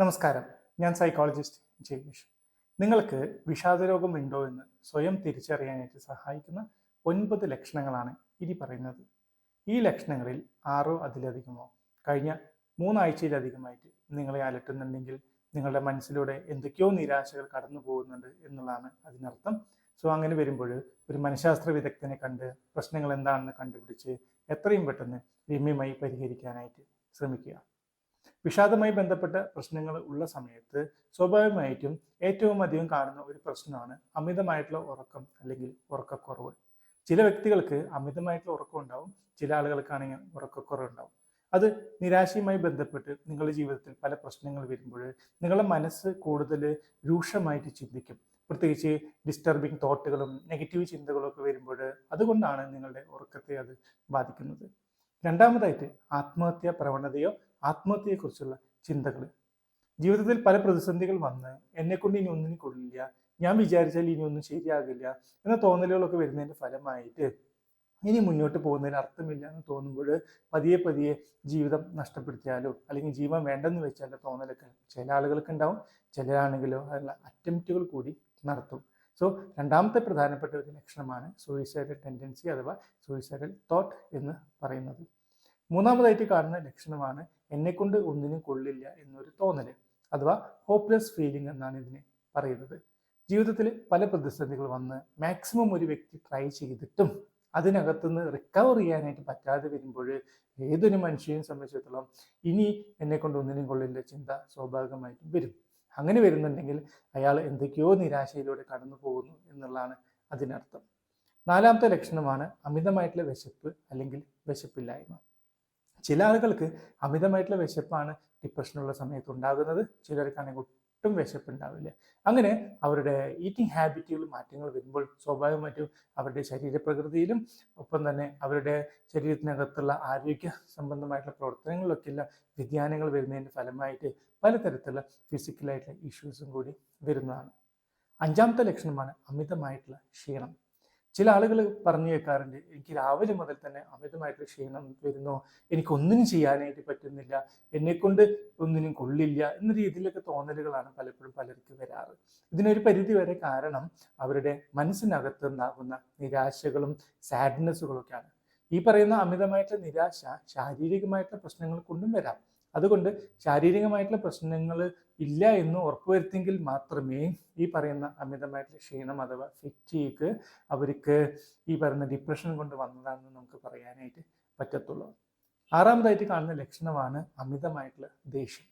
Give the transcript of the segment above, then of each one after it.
നമസ്കാരം. ഞാൻ സൈക്കോളജിസ്റ്റ് ജയേഷ് നിങ്ങൾക്ക് വിഷാദരോഗം ഉണ്ടോ എന്ന് സ്വയം തിരിച്ചറിയാനായിട്ട് സഹായിക്കുന്ന ഒൻപത് ലക്ഷണങ്ങളാണ് ഇനി പറയുന്നത്. ഈ ലക്ഷണങ്ങളിൽ ആറോ അതിലധികമോ കഴിഞ്ഞ മൂന്നാഴ്ചയിലധികമായിട്ട് നിങ്ങളെ അലട്ടുന്നുണ്ടെങ്കിൽ നിങ്ങളുടെ മനസ്സിലൂടെ എന്തൊക്കെയോ നിരാശകൾ കടന്നു പോകുന്നുണ്ട് എന്നുള്ളതാണ് അതിനർത്ഥം. സോ അങ്ങനെ വരുമ്പോൾ ഒരു മനഃശാസ്ത്ര വിദഗ്ധനെ കണ്ട് പ്രശ്നങ്ങൾ എന്താണെന്ന് കണ്ടുപിടിച്ച് എത്രയും പെട്ടെന്ന് രമ്യമായി പരിഹരിക്കാനായിട്ട് ശ്രമിക്കുക. വിഷാദവുമായി ബന്ധപ്പെട്ട പ്രശ്നങ്ങൾ ഉള്ള സമയത്ത് സ്വാഭാവികമായിട്ടും ഏറ്റവും അധികം കാണുന്ന ഒരു പ്രശ്നമാണ് അമിതമായിട്ടുള്ള ഉറക്കം അല്ലെങ്കിൽ ഉറക്കക്കുറവ്. ചില വ്യക്തികൾക്ക് അമിതമായിട്ടുള്ള ഉറക്കം ഉണ്ടാവും ചില ആളുകൾക്കാണെങ്കിൽ ഉറക്കക്കുറവ് ഉണ്ടാവും. അത് നിരാശയുമായി ബന്ധപ്പെട്ട് നിങ്ങളുടെ ജീവിതത്തിൽ പല പ്രശ്നങ്ങൾ വരുമ്പോൾ നിങ്ങളുടെ മനസ്സ് കൂടുതൽ രൂക്ഷമായിട്ട് ചിന്തിക്കും. പ്രത്യേകിച്ച് ഡിസ്റ്റർബിങ് തോട്ടുകളും നെഗറ്റീവ് ചിന്തകളും ഒക്കെ വരുമ്പോൾ അതുകൊണ്ടാണ് നിങ്ങളുടെ ഉറക്കത്തെ അത് ബാധിക്കുന്നത്. രണ്ടാമതായിട്ട് ആത്മഹത്യാ പ്രവണതയോ ആത്മഹത്യയെക്കുറിച്ചുള്ള ചിന്തകൾ ജീവിതത്തിൽ പല പ്രതിസന്ധികൾ വന്ന് എന്നെ കൊണ്ട് ഇനി ഒന്നിനും കൊള്ളില്ല. ഞാൻ വിചാരിച്ചാൽ ഇനി ഒന്നും ശരിയാകില്ല എന്ന തോന്നലുകളൊക്കെ വരുന്നതിന്റെ ഫലമായിട്ട് ഇനി മുന്നോട്ട് പോകുന്നതിന് അർത്ഥമില്ല എന്ന് തോന്നുമ്പോൾ പതിയെ പതിയെ ജീവിതം നഷ്ടപ്പെടുത്തിയാലോ അല്ലെങ്കിൽ ജീവൻ വേണ്ടെന്ന് വെച്ചാലോ തോന്നലൊക്കെ ചില ആളുകൾക്ക് ഉണ്ടാവും ചിലരാണെങ്കിലോ അതിനുള്ള അറ്റംപ്റ്റുകൾ കൂടി നടത്തും. സോ രണ്ടാമത്തെ പ്രധാനപ്പെട്ട ഒരു ലക്ഷണമാണ് സൂയിസൈഡൽ ടെൻഡൻസി അഥവാ സൂയിസൈഡൽ തോട്ട് എന്ന് പറയുന്നത്. മൂന്നാമതായിട്ട് കാണുന്ന ലക്ഷണമാണ് എന്നെക്കൊണ്ട് ഒന്നിനും കൊള്ളില്ല എന്നൊരു തോന്നൽ അഥവാ ഹോപ്പ്ലെസ് ഫീലിംഗ് എന്നാണ് ഇതിനെ പറയുന്നത്. ജീവിതത്തിൽ പല പ്രതിസന്ധികൾ വന്ന് മാക്സിമം ഒരു വ്യക്തി ട്രൈ ചെയ്തിട്ടും അതിനകത്തുനിന്ന് റിക്കവർ ചെയ്യാനായിട്ട് പറ്റാതെ വരുമ്പോൾ ഏതൊരു മനുഷ്യനെയും സംബന്ധിച്ചിടത്തോളം ഇനി എന്നെ കൊണ്ട് ഒന്നിനും കൊള്ളില്ല ചിന്ത സ്വാഭാവികമായിട്ടും വരും. അങ്ങനെ വരുന്നുണ്ടെങ്കിൽ അയാൾ എന്തൊക്കെയോ നിരാശയിലൂടെ കടന്നു പോകുന്നു എന്നുള്ളതാണ് അതിനർത്ഥം. നാലാമത്തെ ലക്ഷണമാണ് അമിതമായിട്ടുള്ള വിശപ്പ് അല്ലെങ്കിൽ വിശപ്പില്ലായ്മ. ചില ആളുകൾക്ക് അമിതമായിട്ടുള്ള വിശപ്പാണ് ഡിപ്രഷനുള്ള സമയത്ത് ഉണ്ടാകുന്നത്. ചിലർക്കാണെങ്കിൽ ഒട്ടും വിശപ്പുണ്ടാവില്ല. അങ്ങനെ അവരുടെ ഈറ്റിംഗ് ഹാബിറ്റുകൾ മാറ്റങ്ങൾ വരുമ്പോൾ സ്വാഭാവികമായിട്ടും അവരുടെ ശരീരപ്രകൃതിയിലും ഒപ്പം തന്നെ അവരുടെ ശരീരത്തിനകത്തുള്ള ആരോഗ്യ സംബന്ധമായിട്ടുള്ള പ്രവർത്തനങ്ങളിലൊക്കെയുള്ള വ്യതിയാനങ്ങൾ വരുന്നതിന്റെ ഫലമായിട്ട് പലതരത്തിലുള്ള ഫിസിക്കലായിട്ടുള്ള ഇഷ്യൂസും കൂടി വരുന്നതാണ്. അഞ്ചാമത്തെ ലക്ഷണമാണ് അമിതമായിട്ടുള്ള ക്ഷീണം. ചില ആളുകൾ പറഞ്ഞു കേൾക്കാറുണ്ട് എനിക്ക് രാവിലെ മുതൽ തന്നെ അമിതമായിട്ട് ക്ഷീണം വരുന്നു? എനിക്കൊന്നിനും ചെയ്യാനായിട്ട് പറ്റുന്നില്ല. എന്നെക്കൊണ്ട് ഒന്നിനും കൊള്ളില്ല. എന്ന രീതിയിലൊക്കെ തോന്നലുകളാണ് പലപ്പോഴും പലർക്ക് വരാറ്. ഇതിനൊരു പരിധി വരെ കാരണം അവരുടെ മനസ്സിനകത്ത് ഉണ്ടാകുന്ന നിരാശകളും സാഡ്നെസ്സുകളൊക്കെയാണ്. ഈ പറയുന്ന അമിതമായിട്ടുള്ള നിരാശ ശാരീരികമായിട്ടുള്ള പ്രശ്നങ്ങൾ കൊണ്ടും വരാം. അതുകൊണ്ട് ശാരീരികമായിട്ടുള്ള പ്രശ്നങ്ങൾ ഇല്ല എന്ന് ഉറപ്പുവരുത്തിയെങ്കിൽ മാത്രമേ ഈ പറയുന്ന അമിതമായിട്ടുള്ള ക്ഷീണം അഥവാ ഫിറ്റീക്ക് അവർക്ക് ഈ പറയുന്ന ഡിപ്രഷൻ കൊണ്ട് വന്നതാണെന്ന് നമുക്ക് പറയാനായിട്ട് പറ്റത്തുള്ളൂ. ആറാമതായിട്ട് കാണുന്ന ലക്ഷണമാണ് അമിതമായിട്ടുള്ള ദേഷ്യം.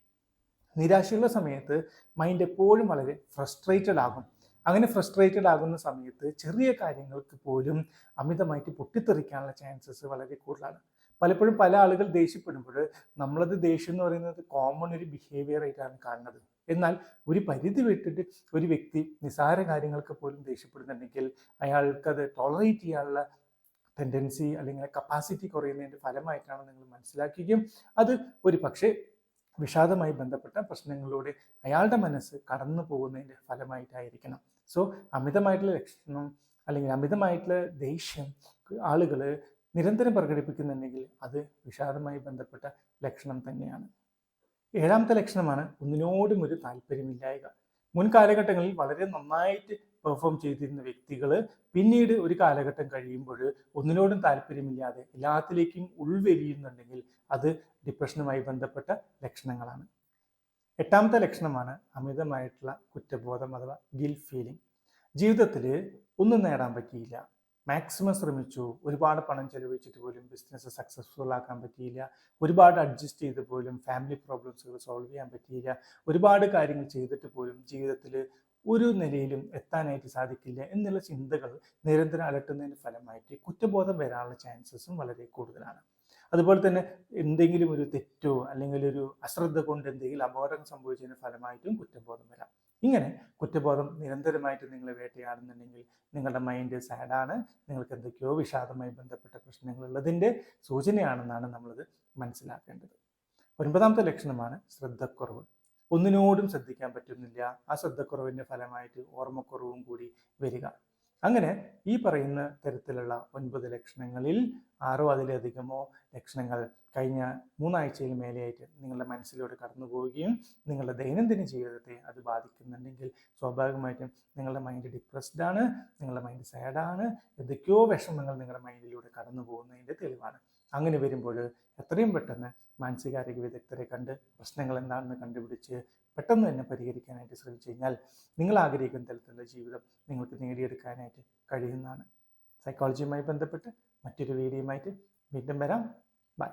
നിരാശയുള്ള സമയത്ത് മൈൻഡ് എപ്പോഴും വളരെ ഫ്രസ്ട്രേറ്റഡ് ആകും. അങ്ങനെ ഫ്രസ്ട്രേറ്റഡ് ആകുന്ന സമയത്ത് ചെറിയ കാര്യങ്ങൾക്ക് പോലും അമിതമായിട്ട് പൊട്ടിത്തെറിക്കാനുള്ള ചാൻസസ് വളരെ കൂടുതലാണ്. പലപ്പോഴും പല ആളുകൾ ദേഷ്യപ്പെടുമ്പോൾ നമ്മളത് ദേഷ്യം എന്ന് പറയുന്നത് കോമൺ ഒരു ബിഹേവിയർ ആയിട്ടാണ് കാണുന്നത്. എന്നാൽ ഒരു പരിധി വിട്ടിട്ട് ഒരു വ്യക്തി നിസാര കാര്യങ്ങൾക്ക് പോലും ദേഷ്യപ്പെടുന്നുണ്ടെങ്കിൽ അയാൾക്കത് ടോളറേറ്റ് ചെയ്യാനുള്ള ടെൻഡൻസി അല്ലെങ്കിൽ കപ്പാസിറ്റി കുറയുന്നതിന്റെ ഫലമായിട്ടാണ് നിങ്ങൾ മനസ്സിലാക്കുകയും അത് ഒരു പക്ഷേ വിഷാദമായി ബന്ധപ്പെട്ട പ്രശ്നങ്ങളിലൂടെ അയാളുടെ മനസ്സ് കടന്നു പോകുന്നതിന്റെ ഫലമായിട്ടായിരിക്കണം. സോ അമിതമായിട്ടുള്ള ലക്ഷണം അല്ലെങ്കിൽ അമിതമായിട്ടുള്ള ദേഷ്യം ആളുകൾ നിരന്തരം പ്രകടിപ്പിക്കുന്നുണ്ടെങ്കിൽ അത് വിഷാദമായി ബന്ധപ്പെട്ട ലക്ഷണം തന്നെയാണ്. ഏഴാമത്തെ ലക്ഷണമാണ് ഒന്നിനോടും ഒരു താല്പര്യമില്ലായക. മുൻ കാലഘട്ടങ്ങളിൽ വളരെ നന്നായിട്ട് പെർഫോം ചെയ്തിരുന്ന വ്യക്തികൾ പിന്നീട് ഒരു കാലഘട്ടം കഴിയുമ്പോൾ ഒന്നിനോടും താല്പര്യമില്ലാതെ എല്ലാത്തിലേക്കും ഉൾവെരിയുന്നുണ്ടെങ്കിൽ അത് ഡിപ്രഷനുമായി ബന്ധപ്പെട്ട ലക്ഷണങ്ങളാണ്. എട്ടാമത്തെ ലക്ഷണമാണ് അമിതമായിട്ടുള്ള കുറ്റബോധം അഥവാ ഗിൽ ഫീലിംഗ്. ജീവിതത്തിൽ ഒന്നും നേടാൻ പറ്റിയില്ല. മാക്സിമം ശ്രമിച്ചു. ഒരുപാട് പണം ചെലവഴിച്ചിട്ട് പോലും ബിസിനസ് സക്സസ്ഫുൾ ആക്കാൻ പറ്റിയില്ല. ഒരുപാട് അഡ്ജസ്റ്റ് ചെയ്ത് പോലും ഫാമിലി പ്രോബ്ലംസുകൾ സോൾവ് ചെയ്യാൻ പറ്റിയില്ല. ഒരുപാട് കാര്യങ്ങൾ ചെയ്തിട്ട് പോലും ജീവിതത്തിൽ ഒരു നിലയിലും എത്താനായിട്ട് സാധിക്കില്ല എന്നുള്ള ചിന്തകൾ നിരന്തരം അലട്ടുന്നതിന്റെ ഫലമായിട്ട് കുറ്റബോധം വരാനുള്ള ചാൻസസും വളരെ കൂടുതലാണ്. അതുപോലെ തന്നെ എന്തെങ്കിലും ഒരു തെറ്റോ അല്ലെങ്കിൽ ഒരു അശ്രദ്ധ കൊണ്ട് എന്തെങ്കിലും അപകടം സംഭവിച്ചതിന് ഫലമായിട്ടും കുറ്റബോധം വരാം. ഇങ്ങനെ കുറ്റബോധം നിരന്തരമായിട്ട് നിങ്ങൾ വേട്ടയാടുന്നുണ്ടെങ്കിൽ നിങ്ങളുടെ മൈൻഡ് സാഡാണ് നിങ്ങൾക്ക് എന്തൊക്കെയോ വിഷാദമായി ബന്ധപ്പെട്ട പ്രശ്നങ്ങളുള്ളതിന്റെ സൂചനയാണെന്നാണ് നമ്മളത് മനസ്സിലാക്കേണ്ടത്. ഒൻപതാമത്തെ ലക്ഷണമാണ് ശ്രദ്ധക്കുറവ്. ഒന്നിനോടും ശ്രദ്ധിക്കാൻ പറ്റുന്നില്ല. ആ ശ്രദ്ധക്കുറവിന്റെ ഫലമായിട്ട് ഓർമ്മക്കുറവും കൂടി വരിക. അങ്ങനെ ഈ പറയുന്ന തരത്തിലുള്ള ഒൻപത് ലക്ഷണങ്ങളിൽ ആറോ അതിലധികമോ ലക്ഷണങ്ങൾ കഴിഞ്ഞ മൂന്നാഴ്ചയിൽ മേലെയായിട്ട് നിങ്ങളുടെ മനസ്സിലൂടെ കടന്നു പോവുകയും നിങ്ങളുടെ ദൈനംദിന ജീവിതത്തെ അത് ബാധിക്കുന്നുണ്ടെങ്കിൽ സ്വാഭാവികമായിട്ടും നിങ്ങളുടെ മൈൻഡ് ഡിപ്രസ്ഡ് ആണ് നിങ്ങളുടെ മൈൻഡ് സാഡാണ് എന്തൊക്കെയോ വിഷമങ്ങൾ നിങ്ങളുടെ മൈൻഡിലൂടെ കടന്നു പോകുന്നതിന്റെ തെളിവാണ്. അങ്ങനെ വരുമ്പോൾ എത്രയും പെട്ടെന്ന് മാനസികാരോഗ്യ വിദഗ്ധരെ കണ്ട് പ്രശ്നങ്ങൾ എന്താണെന്ന് കണ്ടുപിടിച്ച് പെട്ടെന്ന് തന്നെ പരിഹരിക്കാനായിട്ട് ശ്രമിച്ചു കഴിഞ്ഞാൽ നിങ്ങൾ ആഗ്രഹിക്കുന്ന തരത്തിലുള്ള ജീവിതം നിങ്ങൾക്ക് നേടിയെടുക്കാനായിട്ട് കഴിയുന്നതാണ്. സൈക്കോളജിയുമായി ബന്ധപ്പെട്ട് മറ്റൊരു വീഡിയോയുമായിട്ട് വീണ്ടും വരാം. ബൈ